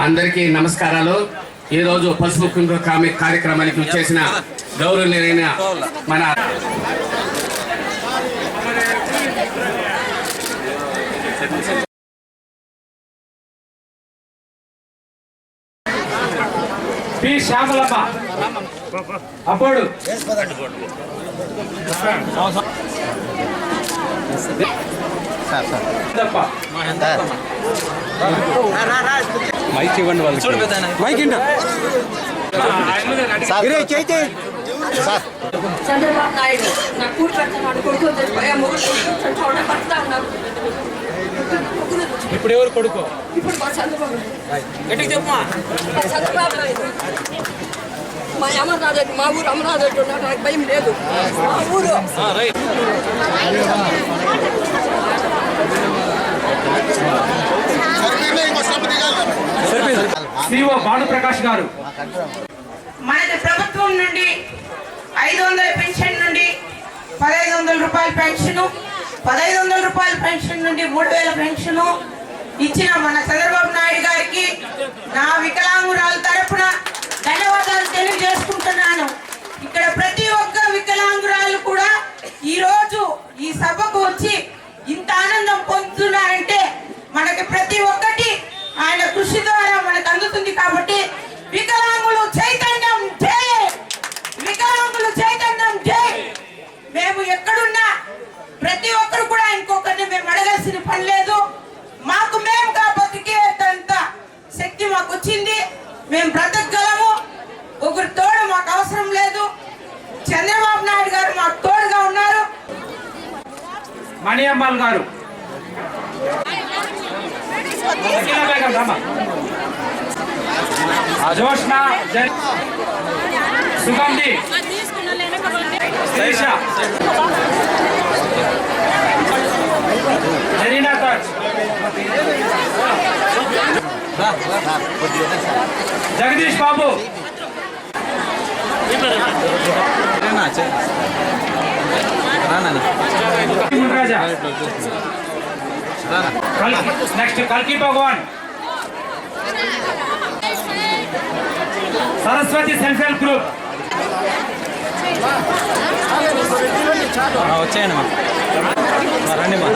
అందరికీ నమస్కారాలు. ఈ రోజు పసుపు కుంకుమ కామి కార్యక్రమానికి వచ్చేసిన గౌరవనీయులైన మన శ్యామలమ్మ అప్పుడు. మైక్ ఇవ్వండి వాళ్ళకి మైక్ ఇంట చంద్రబాబు నాయుడు నా పెడుతున్నాడు కొడుకు మొగుడు చచ్చిపోవడం భర్త ఉన్నారు ఇప్పుడు ఎవరు కొడుకు? ఇప్పుడు మా చంద్రబాబు గట్టిగా చెప్పమా మా చంద్రబాబు నాయుడు. మా అమర్నాథ్ రెడ్డి మా ఊరు అమర్నాథ్ రెడ్డి ఉన్నాడు నాకు భయం లేదు. మా ఊరు. సిఓ భానుప్రకాష్ గారు. మనకి ప్రభుత్వం నుండి ఐదు వందల పెన్షన్ నుండి పదహైదు వందల రూపాయల పెన్షన్ పదహైదు వందల రూపాయల పెన్షన్ నుండి మూడు వేల పెన్షన్ ఇచ్చిన మన చంద్రబాబు నాయుడు గారికి నా వికలాంగురాల తరఫున ధన్యవాదాలు తెలియజేసుకుంటున్నాను. ఇక్కడ ప్రతి ఒక్క వికలాంగురాలు కూడా ఈ రోజు ఈ సభకు వచ్చి ఇంత ఆనందం పొందుతున్నారంటే మనకి ప్రతి ఒక్కటి ఆయన కృషి ద్వారా మనకు అందుతుంది కాబట్టి వికలాంగులు చైతన్యం జై! వికలాంగులు చైతన్యం జై! మేము ఎక్కడున్నా ప్రతి ఒక్కరు కూడా ఇంకొకరిని మేము అడగాల్సిన పని లేదు. మాకు మేముగా బతికేటంత శక్తి మాకు వచ్చింది. మేము బ్రతకగలము. ఒకరి తోడు మాకు అవసరం లేదు. చంద్రబాబు నాయుడు గారు మాకు తోడుగా ఉన్నారు. మణియమ్మాల్ గారు. సకీనా సుగంధి. జరీనా తాజ్. జగదీష్ బాబు రాజా నెక్స్ట్ కల్కి Bhagavan Saraswati self help group వచ్చేయండి మా రండి మా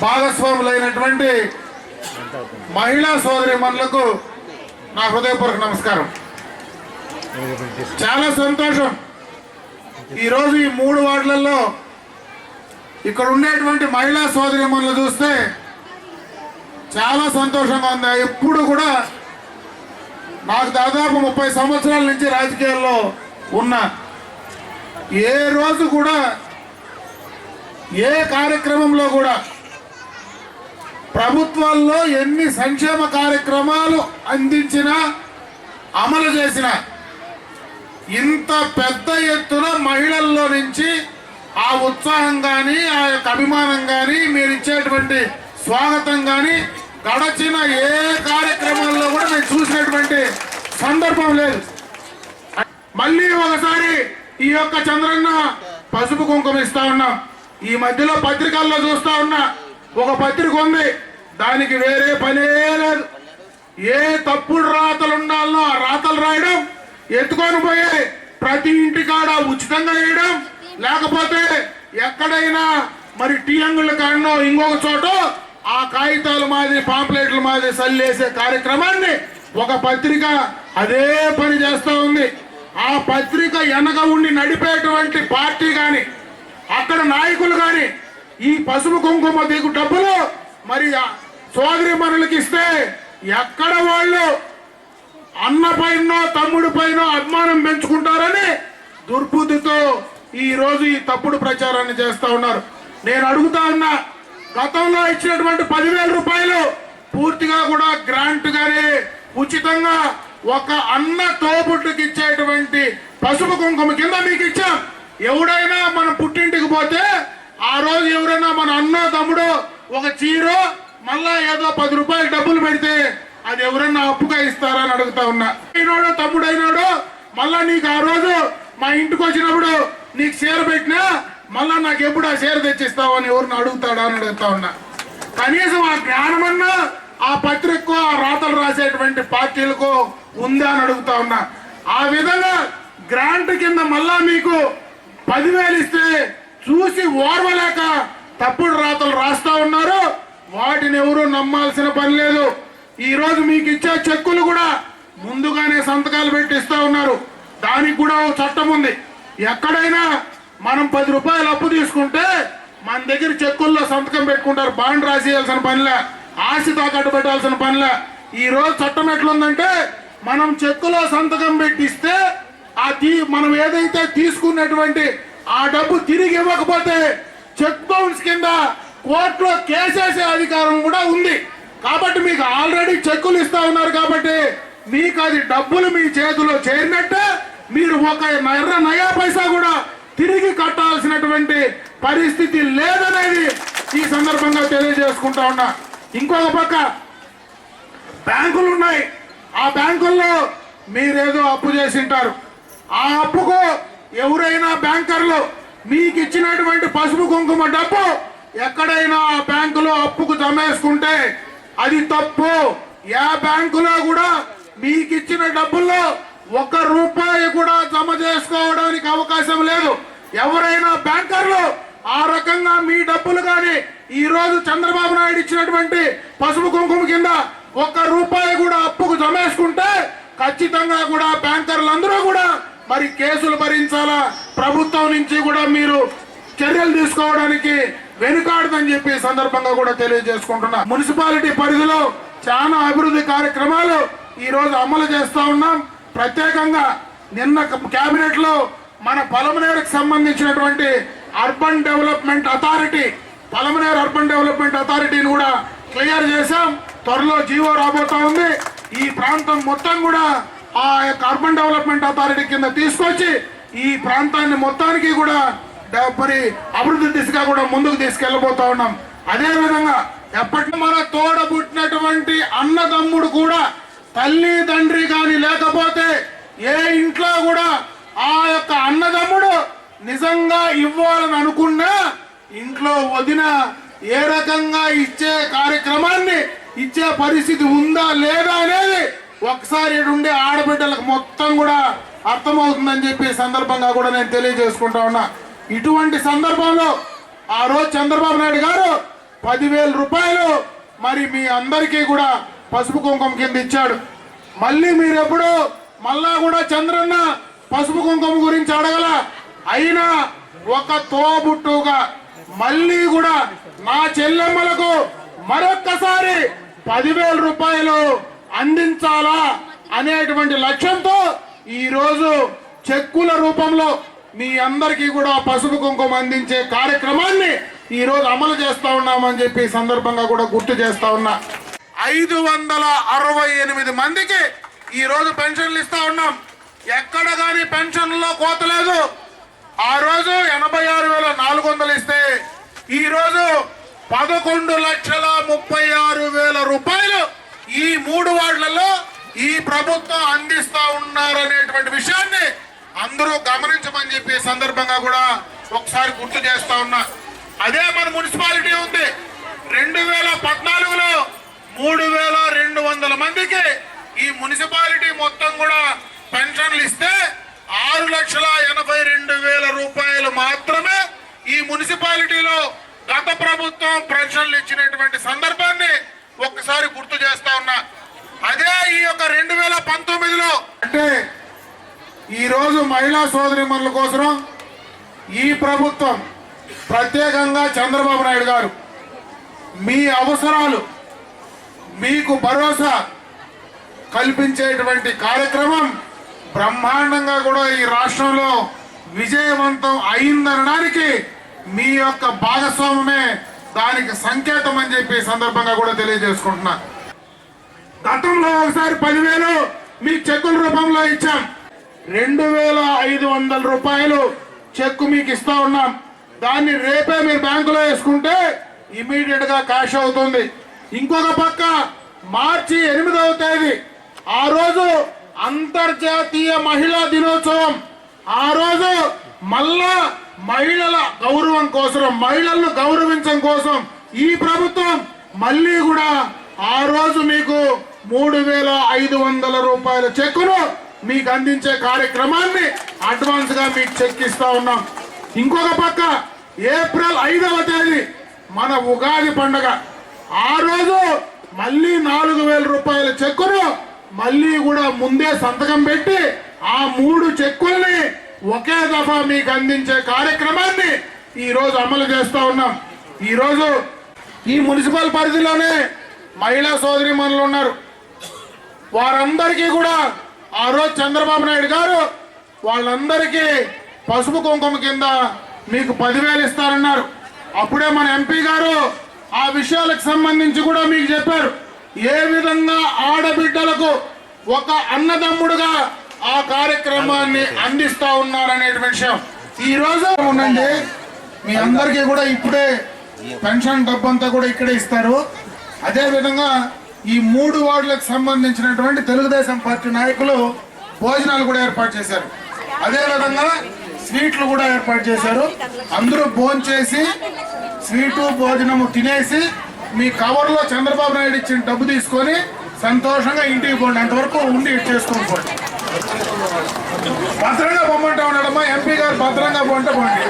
భాగస్వాములైనటువంటి మహిళా సోదరిమణులకు నా హృదయపూర్వక నమస్కారం. చాలా సంతోషం. ఈరోజు ఈ మూడు వార్డులలో ఇక్కడ ఉండేటువంటి మహిళా సోదరిమణులు చూస్తే చాలా సంతోషంగా ఉంది. ఎప్పుడు కూడా నాకు దాదాపు ముప్పై సంవత్సరాల నుంచి రాజకీయాల్లో ఉన్నా. ఏ రోజు కూడా ఏ కార్యక్రమంలో కూడా ప్రభుత్వాల్లో ఎన్ని సంక్షేమ కార్యక్రమాలు అందించినా అమలు చేసిన ఇంత పెద్ద ఎత్తున మహిళల్లో నుంచి ఆ ఉత్సాహం కానీ ఆ యొక్క అభిమానం కానీ మీరు ఇచ్చేటువంటి స్వాగతం కానీ గడచిన ఏ కార్యక్రమాల్లో కూడా నేను చూసినటువంటి సందర్భం లేదు. మళ్ళీ ఒకసారి ఈ యొక్క చంద్రన్న పసుపు కుంకుమ ఇస్తా ఉన్నాం. ఈ మధ్యలో పత్రికల్లో చూస్తా ఉన్నా ఒక పత్రిక ఉంది. దానికి వేరే పనే లేదు. ఏ తప్పుడు రాతలు ఉండాలనో ఆ రాతలు రాయడం ఎత్తుకొని పోయి ప్రతి ఇంటికాడ ఉచితంగా వేయడం లేకపోతే ఎక్కడైనా మరి టీ అంగుల కాడనో ఇంకొక చోట ఆ కాగితాల మాదిరి పాంప్లెట్ల మాదిరి సల్లేసే కార్యక్రమాన్ని ఒక పత్రిక అదే పని చేస్తూ ఉంది. ఆ పత్రిక వెనక ఉండి నడిపేటువంటి పార్టీ కానీ అక్కడ నాయకులు గాని ఈ పసుపు కుంకుమ దిగు డబ్బులు మరి సోదరి మనులకి ఇస్తే ఎక్కడ వాళ్ళు అన్న పైన తమ్ముడి పైన అభిమానం పెంచుకుంటారని దుర్బుద్ధితో ఈ రోజు ఈ తప్పుడు ప్రచారాన్ని చేస్తా ఉన్నారు. నేను అడుగుతా ఉన్నా గతంలో ఇచ్చినటువంటి పదివేల రూపాయలు పూర్తిగా కూడా గ్రాంట్ గానే ఉచితంగా ఒక అన్న తోబుట్టుకి ఇచ్చేటువంటి పసుపు కుంకుమ కింద మీకు ఇచ్చాం. ఎవడైనా మన పుట్టింటికి పోతే ఆ రోజు ఎవరైనా మన అన్న తమ్ముడు ఒక చీరో మళ్ళా ఏదో పది రూపాయలు డబ్బులు పెడితే అది ఎవరన్నా అప్పుగా ఇస్తారా అని అడుగుతా ఉన్నా. అయినాడు తమ్ముడు అయినాడు మళ్ళా నీకు ఆ రోజు మా ఇంటికి వచ్చినప్పుడు నీకు చీర పెట్టినా మళ్ళా నాకు ఎప్పుడు ఆ చీర తెచ్చిస్తావు అని ఎవరిని అడుగుతాడా అని అడుగుతా ఉన్నా. కనీసం ఆ జ్ఞానమన్నా ఆ పత్రికకు ఆ రాతలు రాసేటువంటి పార్టీలకు ఉందా అని అడుగుతా ఉన్నా. ఆ విధంగా గ్రాంట్ కింద మళ్ళా మీకు పదివేలు ఇస్తే చూసి ఓర్వలేక తప్పుడు రాతలు రాస్తా ఉన్నారు. వాటిని ఎవరు నమ్మాల్సిన పని లేదు. ఈ రోజు మీకు ఇచ్చే చెక్కులు కూడా ముందుగానే సంతకాలు పెట్టి ఇస్తా ఉన్నారు. దానికి కూడా ఒక చట్టం ఉంది. ఎక్కడైనా మనం పది రూపాయలు అప్పు తీసుకుంటే మన దగ్గర చెక్కుల్లో సంతకం పెట్టుకుంటారు. బాండ్ రాసేయాల్సిన పనిలే ఆస్తి తాకట్టు పెట్టాల్సిన పనిలే. ఈ రోజు చట్టం ఎట్లుందంటే మనం చెక్కులో సంతకం పెట్టిస్తే ఆ తీ మనం ఏదైతే తీసుకున్నటువంటి ఆ డబ్బు తిరిగి ఇవ్వకపోతే చెక్ బౌన్స్ కింద కోర్టులో కేసేసే అధికారం కూడా ఉంది. కాబట్టి మీకు ఆల్రెడీ చెక్కులు ఇస్తా ఉన్నారు కాబట్టి మీకు అది డబ్బులు మీ చేతిలో చేరినట్టే మీరు ఒక ఎర్ర నయా పైసా కూడా తిరిగి కట్టాల్సినటువంటి పరిస్థితి లేదనేది ఈ సందర్భంగా తెలియజేసుకుంటా ఉన్నా. ఇంకొక పక్క బ్యాంకులు ఉన్నాయి ఆ బ్యాంకుల్లో మీరేదో అప్పు చేసి ఉంటారు ఆ అప్పుకు ఎవరైనా బ్యాంకర్లు మీకు ఇచ్చినటువంటి పసుపు కుంకుమ డబ్బు ఎక్కడైనా ఆ బ్యాంకులో అప్పుకు జమేసుకుంటే అది తప్పు. ఏ బ్యాంకులో కూడా మీకు ఇచ్చిన డబ్బుల్లో ఒక్క రూపాయి కూడా జమ చేసుకోవడానికి అవకాశం లేదు. ఎవరైనా బ్యాంకర్లు ఆ రకంగా మీ డబ్బులు కానీ ఈ రోజు చంద్రబాబు నాయుడు ఇచ్చినటువంటి పసుపు కుంకుమ కింద ఒక్క రూపాయి కూడా అప్పుకు జమేసుకుంటే ఖచ్చితంగా కూడా బ్యాంకర్లందరూ కూడా మరి కేసులు భరించాలా? ప్రభుత్వం నుంచి కూడా మీరు చర్యలు తీసుకోవడానికి వెనుకాడదని చెప్పి సందర్భంగా కూడా తెలియజేసుకుంటున్నా. మున్సిపాలిటీ పరిధిలో చాలా అభివృద్ధి కార్యక్రమాలు ఈ రోజు అమలు చేస్తా ఉన్నాం. ప్రత్యేకంగా నిన్న కేబినెట్లో మన పలమనేరుకు సంబంధించినటువంటి urban development authority Palamaner urban development అథారిటీని కూడా క్లియర్ చేశాం. త్వరలో జీవో రాబోతా ఉంది. ఈ ప్రాంతం మొత్తం కూడా ఆ యొక్క అర్బన్ డెవలప్మెంట్ అథారిటీ కింద తీసుకొచ్చి ఈ ప్రాంతాన్ని మొత్తానికి కూడా మరి అభివృద్ధి దిశగా కూడా ముందుకు తీసుకెళ్ళబోతా ఉన్నాం. అదేవిధంగా ఎప్పటి మన తోడబుట్టినటువంటి అన్నదమ్ముడు కూడా తల్లి తండ్రి కానీ లేకపోతే ఏ ఇంట్లో కూడా ఆ యొక్క అన్నదమ్ముడు నిజంగా ఇవ్వాలని అనుకున్నా ఇంట్లో వదిన ఏ రకంగా ఇచ్చే కార్యక్రమాన్ని ఇచ్చే పరిస్థితి ఉందా లేదా అనేది ఒకసారి ఈడ ఉండే ఆడబిడ్డలకు మొత్తం కూడా అర్థమవుతుందని చెప్పి సందర్భంగా కూడా నేను తెలియజేసుకుంటా ఉన్నా. ఇటువంటి సందర్భంలో ఆ రోజు చంద్రబాబు నాయుడు గారు పదివేల రూపాయలు మరి మీ అందరికీ కూడా పసుపు కుంకుమ కింద ఇచ్చాడు. మళ్ళీ మీరెప్పుడు మళ్ళా కూడా చంద్రన్న పసుపు కుంకుమ గురించి అడగల. అయినా ఒక తోబుట్టుగా మళ్ళీ కూడా నా చెల్లెమ్మలకు మరొక్కసారి పదివేల రూపాయలు అందించాలా అనేటువంటి లక్ష్యంతో ఈరోజు చెక్కుల రూపంలో మీ అందరికీ కూడా పసుపు కుంకుమ అందించే కార్యక్రమాన్ని ఈరోజు అమలు చేస్తా ఉన్నామని చెప్పి సందర్భంగా కూడా గుర్తు చేస్తా ఉన్నా. ఐదు వందల అరవై ఎనిమిది మందికి ఈరోజు పెన్షన్లు ఇస్తా ఉన్నాం. ఎక్కడ కానీ పెన్షన్లో కోత లేదు. ఆ రోజు ఎనభై ఆరు వేల నాలుగు వందలు ఇస్తే ఈరోజు పదకొండు లక్షల ముప్పై ఆరు వేల రూపాయలు ఈ మూడు వార్డులలో ఈ ప్రభుత్వం అందిస్తా ఉన్నారనేటువంటి విషయాన్ని అందరూ గమనించమని చెప్పి సందర్భంగా కూడా ఒకసారి గుర్తు చేస్తా ఉన్నా. అదే మన మున్సిపాలిటీ ఉంది. రెండు వేల పద్నాలుగులో మూడు వేల రెండు వందల మందికి ఈ మున్సిపాలిటీ మొత్తం కూడా పెన్షన్లు ఇస్తే ఆరు లక్షల ఎనభై రెండు వేల రూపాయలు మాత్రమే ఈ మున్సిపాలిటీలో గత ప్రభుత్వం పెన్షన్లు ఇచ్చినటువంటి సందర్భాన్ని ఒక్కసారి గుర్తు చేస్తా ఉన్నా. అదే ఈ యొక్క రెండు వేల పంతొమ్మిదిలో అంటే ఈ రోజు మహిళా సోదరిమణుల కోసం ఈ ప్రభుత్వం ప్రత్యేకంగా చంద్రబాబు నాయుడు గారు మీ అవసరాలు మీకు భరోసా కల్పించేటువంటి కార్యక్రమం బ్రహ్మాండంగా కూడా ఈ రాష్ట్రంలో విజయవంతం అయిందనడానికి మీ యొక్క భాగస్వామ్యమే దానికి సంకేతం అని చెప్పి సందర్భంగా కూడా తెలియజేసుకుంటున్నా. గతంలో ఒకసారి పదివేలు మీ చెక్కుల రూపంలో ఇచ్చాం. రెండు వేల ఐదు వందల రూపాయలు చెక్కు మీకు ఇస్తా ఉన్నాం. దాన్ని రేపే మీరు బ్యాంకులో వేసుకుంటే ఇమీడియట్గా క్యాష్ అవుతుంది. ఇంకొక పక్క మార్చి ఎనిమిదవ తేదీ ఆ రోజు అంతర్జాతీయ మహిళా దినోత్సవం. ఆ రోజు మళ్ళా మహిళల గౌరవం కోసం మహిళలను గౌరవించడం కోసం ఈ ప్రభుత్వం మళ్ళీ కూడా ఆ రోజు మీకు మూడు వేల ఐదు వందల రూపాయల చెక్కును మీకు అందించే కార్యక్రమాన్ని అడ్వాన్స్గా మీకు చెక్ ఇస్తా ఉన్నాం. ఇంకొక పక్క ఏప్రిల్ ఐదవ తేదీ మన ఉగాది పండగ. ఆ రోజు మళ్ళీ నాలుగు వేల రూపాయల చెక్కును మళ్ళీ కూడా ముందే సంతకం పెట్టి ఆ మూడు చెక్కుల్ని ఒకే దఫా మీకు అందించే కార్యక్రమాన్ని ఈరోజు అమలు చేస్తూ ఉన్నాం. ఈరోజు ఈ మున్సిపల్ పరిధిలోనే మహిళా సోదరి ఉన్నారు. వారందరికీ కూడా ఆ రోజు చంద్రబాబు నాయుడు గారు వాళ్ళందరికీ పసుపు కుంకుమ కింద మీకు పదివేలు ఇస్తారన్నారు. అప్పుడే మన ఎంపీ గారు ఆ విషయాలకు సంబంధించి కూడా మీకు చెప్పారు. ఏ విధంగా ఆడబిడ్డలకు ఒక అన్నదమ్ముడుగా ఆ కార్యక్రమాన్ని అందిస్తా ఉన్నారనే విషయం. ఈ రోజు ఉండండి మీ అందరికీ కూడా ఇప్పుడే పెన్షన్ డబ్బంతా కూడా ఇక్కడే ఇస్తారు. అదేవిధంగా ఈ మూడు వార్డులకు సంబంధించినటువంటి తెలుగుదేశం పార్టీ నాయకులు భోజనాలు కూడా ఏర్పాటు చేశారు. అదేవిధంగా స్వీట్లు కూడా ఏర్పాటు చేశారు. అందరూ భోంచేసి చేసి స్వీటు భోజనము తినేసి మీ కవర్లో చంద్రబాబు నాయుడు ఇచ్చిన డబ్బు తీసుకొని సంతోషంగా ఇంటికి పోండి. అంతవరకు ఉండి చేసుకొని పోండి. భద్రంగా పొమ్మంటా ఉన్నాడమ్మా ఎంపీ గారు భద్రంగా పోంటే పోండి